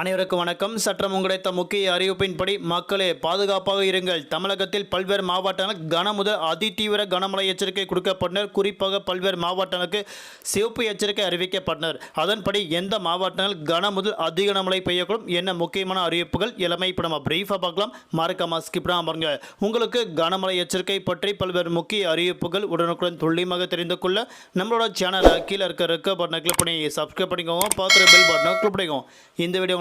அனைவருக்கும் வணக்கம். சற்றம் கிடைத்த முக்கிய அறிவிப்பின்படி மக்களே பாதுகாப்பாக இருங்கள். தமிழகத்தில் பல்வேறு மாவட்டங்கள் கன முதல் அதிதீவிர கனமழை எச்சரிக்கை கொடுக்கப்பட்டனர். குறிப்பாக பல்வேறு மாவட்டங்களுக்கு சிவப்பு எச்சரிக்கை அறிவிக்கப்பட்டனர். அதன்படி எந்த மாவட்டங்கள் கன முதல் அதி கனமழை பெய்யக்கூடும் என்ன முக்கியமான அறிவிப்புகள் எல்லாமே இப்போ நம்ம பிரீஃபாக பார்க்கலாம். மறக்காம ஸ்கிப் பாருங்க. உங்களுக்கு கனமழை எச்சரிக்கை பற்றி பல்வேறு முக்கிய அறிவிப்புகள் உடனுக்குடன் துல்லியமாக தெரிந்து கொள்ள நம்மளோட சேனலை கீழே இருக்க இருக்க பட்டனை கிளிக் பண்ணி சப்ஸ்கிரைப் பண்ணிக்கோங்க. பார்த்துட்டு பெல் பட்டனை கிளிக் பண்ணிக்கோங்க. இந்த வீடியோ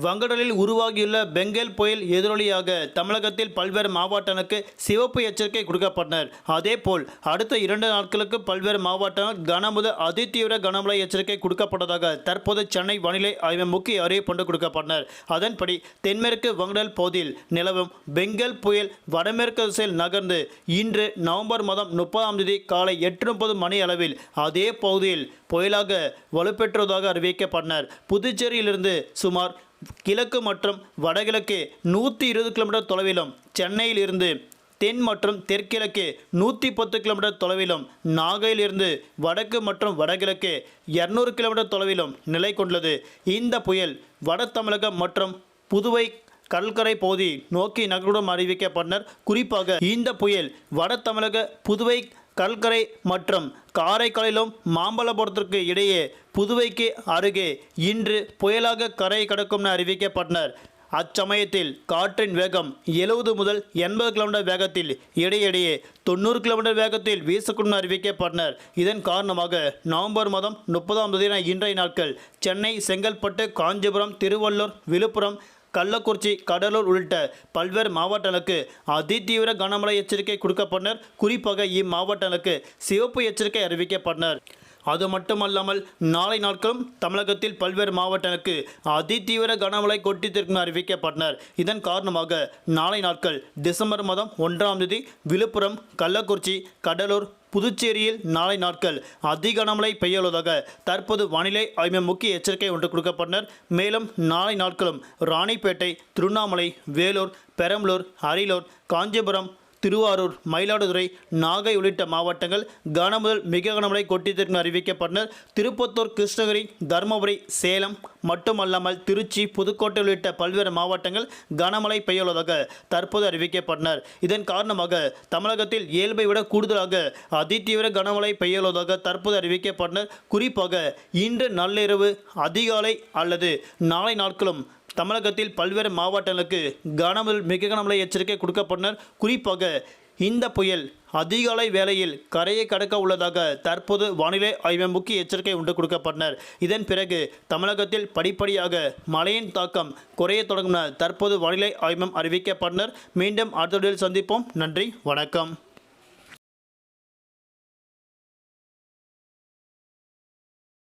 வங்கடலில் உருவாகியுள்ள பெங்கல் புயல் எதிரொலியாக தமிழகத்தில் பல்வேறு மாவட்டங்களுக்கு சிவப்பு எச்சரிக்கை கொடுக்கப்பட்டனர். அதேபோல் அடுத்த இரண்டு நாட்களுக்கு பல்வேறு மாவட்டங்கள் கனமுத அதிதீவிர கனமழை எச்சரிக்கை கொடுக்கப்பட்டதாக தற்போது சென்னை வானிலை ஆய்வு முக்கிய அறிவிப்பு கொடுக்கப்பட்டனர். அதன்படி தென்மேற்கு வங்கடல் பகுதியில் நிலவும் பெங்கல் புயல் வடமேற்கு திசையில் நகர்ந்து இன்று நவம்பர் மாதம் முப்பதாம் தேதி காலை எட்டு முப்பது மணி அளவில் அதே பகுதியில் புயலாக வலுப்பெற்றதாக அறிவிக்கப்பட்டனர். புதுச்சேரியிலிருந்து சுமார் கிழக்கு மற்றும் வடகிழக்கு நூற்றி இருபது கிலோமீட்டர் தொலைவிலும் சென்னையில் இருந்து தென் மற்றும் தெற்கிழக்கு நூற்றி பத்து கிலோமீட்டர் தொலைவிலும் நாகையிலிருந்து வடக்கு மற்றும் வடகிழக்கு இரநூறு கிலோமீட்டர் தொலைவிலும் நிலை கொண்டுள்ளது. இந்த புயல் வட தமிழகம் மற்றும் புதுவை கடற்கரை பகுதி நோக்கி நகருடன் அறிவிக்கப்பட்டனர். குறிப்பாக இந்த புயல் வட தமிழக புதுவை கல்கரை மற்றும் காரைக்காலிலும் மாம்பழபுரத்திற்கு இடையே புதுவைக்கு அருகே இன்று புயலாக கரை கடக்கும் என அறிவிக்கப்பட்டனர். அச்சமயத்தில் காற்றின் வேகம் எழுபது முதல் எண்பது கிலோமீட்டர் வேகத்தில் இடையிடையே தொண்ணூறு கிலோமீட்டர் வேகத்தில் வீசக்கூடும் அறிவிக்கப்பட்டனர். இதன் காரணமாக நவம்பர் மாதம் முப்பதாம் தேதி இன்றைய நாட்கள் சென்னை செங்கல்பட்டு காஞ்சிபுரம் திருவள்ளூர் விழுப்புரம் கள்ளக்குறிச்சி கடலூர் உள்ளிட்ட பல்வேறு மாவட்டங்களுக்கு அதிதீவிர கனமழை எச்சரிக்கை கொடுக்கப்பட்டனர். குறிப்பாக இம்மாவட்டங்களுக்கு சிவப்பு எச்சரிக்கை அறிவிக்கப்பட்டனர். அது மட்டுமல்லாமல் நாளை நாட்களும் தமிழகத்தில் பல்வேறு மாவட்டங்களுக்கு அதிதீவிர கனமழை கொட்டித்திற்கும் அறிவிக்கப்பட்டனர். இதன் காரணமாக நாளை நாட்கள் டிசம்பர் மாதம் ஒன்றாம் தேதி விழுப்புரம் கள்ளக்குறிச்சி கடலூர் புதுச்சேரியில் நாளை நாட்கள் அதிக கனமழை பெய்யுள்ளதாக தற்போது வானிலை ஆய்வு முக்கிய எச்சரிக்கை ஒன்று கொடுக்கப்பட்டனர். மேலும் நாளை நாட்களும் ராணிப்பேட்டை திருவண்ணாமலை வேலூர் பெரம்பலூர் அரியலூர் காஞ்சிபுரம் திருவாரூர் மயிலாடுதுறை நாகை உள்ளிட்ட மாவட்டங்கள் கனமுதல் மிக கனமழை கொட்டித்திற்கு அறிவிக்கப்பட்டனர். திருப்பத்தூர் கிருஷ்ணகிரி தருமபுரி சேலம் மட்டுமல்லாமல் திருச்சி புதுக்கோட்டை உள்ளிட்ட பல்வேறு மாவட்டங்கள் கனமழை பெய்யுள்ளதாக தற்போது அறிவிக்கப்பட்டனர். இதன் காரணமாக தமிழகத்தில் இயல்பை விட கூடுதலாக அதிதீவிர கனமழை பெய்யுள்ளதாக தற்போது அறிவிக்கப்பட்டனர். குறிப்பாக இன்று நள்ளிரவு அதிகாலை அல்லது நாளை நாட்களும் தமிழகத்தில் பல்வேறு மாவட்டங்களுக்கு கனமுதல் மிக கனமழை எச்சரிக்கை கொடுக்கப்பட்டனர். குறிப்பாக இந்த புயல் அதிகாலை வேளையில் கரையை கடக்க உள்ளதாக தற்போது வானிலை ஆய்வு முக்கிய எச்சரிக்கை உண்டு கொடுக்கப்பட்டனர். இதன் பிறகு தமிழகத்தில் படிப்படியாக மழையின் தாக்கம் குறைய தொடங்கும் தற்போது வானிலை ஆய்வம் அறிவிக்கப்பட்டனர். மீண்டும் அடுத்த சந்திப்போம். நன்றி வணக்கம்.